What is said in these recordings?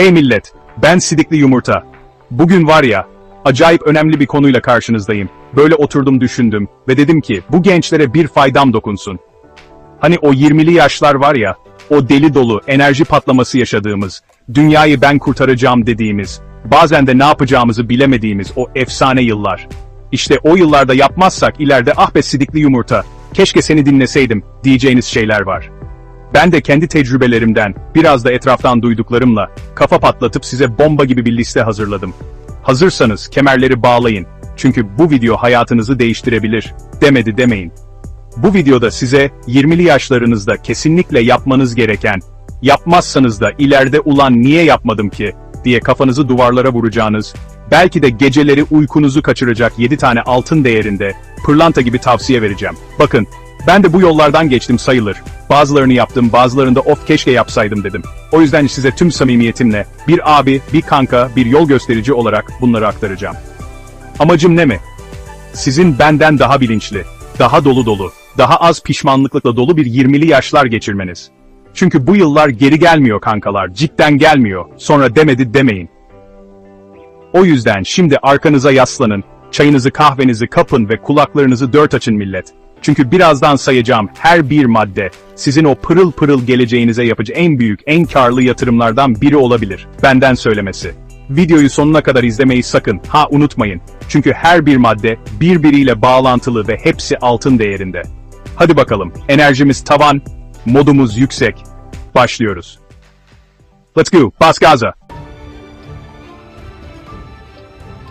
Hey millet, ben Sidikli Yumurta. Bugün var ya, acayip önemli bir konuyla karşınızdayım. Böyle oturdum düşündüm ve dedim ki bu gençlere bir faydam dokunsun. Hani o 20'li yaşlar var ya, o deli dolu, enerji patlaması yaşadığımız, dünyayı ben kurtaracağım dediğimiz, bazen de ne yapacağımızı bilemediğimiz o efsane yıllar. İşte o yıllarda yapmazsak ileride ah be sidikli yumurta, keşke seni dinleseydim diyeceğiniz şeyler var. Ben de kendi tecrübelerimden, biraz da etraftan duyduklarımla, kafa patlatıp size bomba gibi bir liste hazırladım. Hazırsanız kemerleri bağlayın. Çünkü bu video hayatınızı değiştirebilir. Demedi demeyin. Bu videoda size 20'li yaşlarınızda kesinlikle yapmanız gereken, yapmazsanız da ileride ulan niye yapmadım ki, diye kafanızı duvarlara vuracağınız, belki de geceleri uykunuzu kaçıracak 7 tane altın değerinde, pırlanta gibi tavsiye vereceğim. Bakın, ben de bu yollardan geçtim sayılır. Bazılarını yaptım, bazılarında of keşke yapsaydım dedim. O yüzden size tüm samimiyetimle, bir abi, bir kanka, bir yol gösterici olarak bunları aktaracağım. Amacım ne mi? Sizin benden daha bilinçli, daha dolu dolu, daha az pişmanlıkla dolu bir 20'li yaşlar geçirmeniz. Çünkü bu yıllar geri gelmiyor kankalar, cidden gelmiyor, sonra demedi demeyin. O yüzden şimdi arkanıza yaslanın, çayınızı kahvenizi kapın ve kulaklarınızı dört açın millet. Çünkü birazdan sayacağım her bir madde, sizin o pırıl pırıl geleceğinize yapıcı en büyük, en karlı yatırımlardan biri olabilir. Benden söylemesi. Videoyu sonuna kadar izlemeyi sakın, ha unutmayın. Çünkü her bir madde, birbiriyle bağlantılı ve hepsi altın değerinde. Hadi bakalım, enerjimiz tavan, modumuz yüksek. Başlıyoruz. Let's go, bas gaza.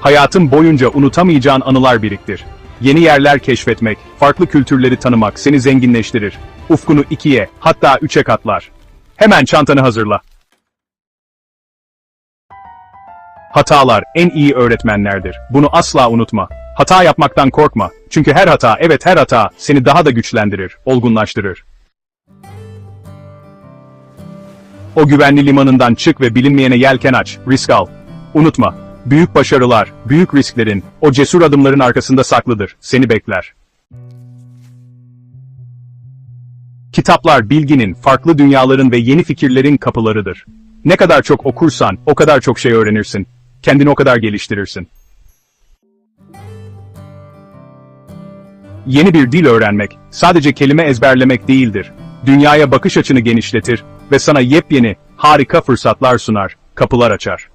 Hayatın boyunca unutamayacağın anılar biriktir. Yeni yerler keşfetmek, farklı kültürleri tanımak seni zenginleştirir. Ufkunu ikiye, hatta üçe katlar. Hemen çantanı hazırla. Hatalar en iyi öğretmenlerdir. Bunu asla unutma. Hata yapmaktan korkma. Çünkü her hata, evet her hata seni daha da güçlendirir, olgunlaştırır. O güvenli limanından çık ve bilinmeyene yelken aç, risk al. Unutma, büyük başarılar, büyük risklerin, o cesur adımların arkasında saklıdır, seni bekler. Kitaplar bilginin, farklı dünyaların ve yeni fikirlerin kapılarıdır. Ne kadar çok okursan, o kadar çok şey öğrenirsin. Kendini o kadar geliştirirsin. Yeni bir dil öğrenmek, sadece kelime ezberlemek değildir. Dünyaya bakış açını genişletir ve sana yepyeni, harika fırsatlar sunar, kapılar açar.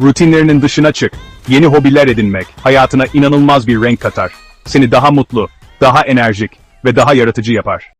Rutinlerinin dışına çık, yeni hobiler edinmek, hayatına inanılmaz bir renk katar. Seni daha mutlu, daha enerjik ve daha yaratıcı yapar.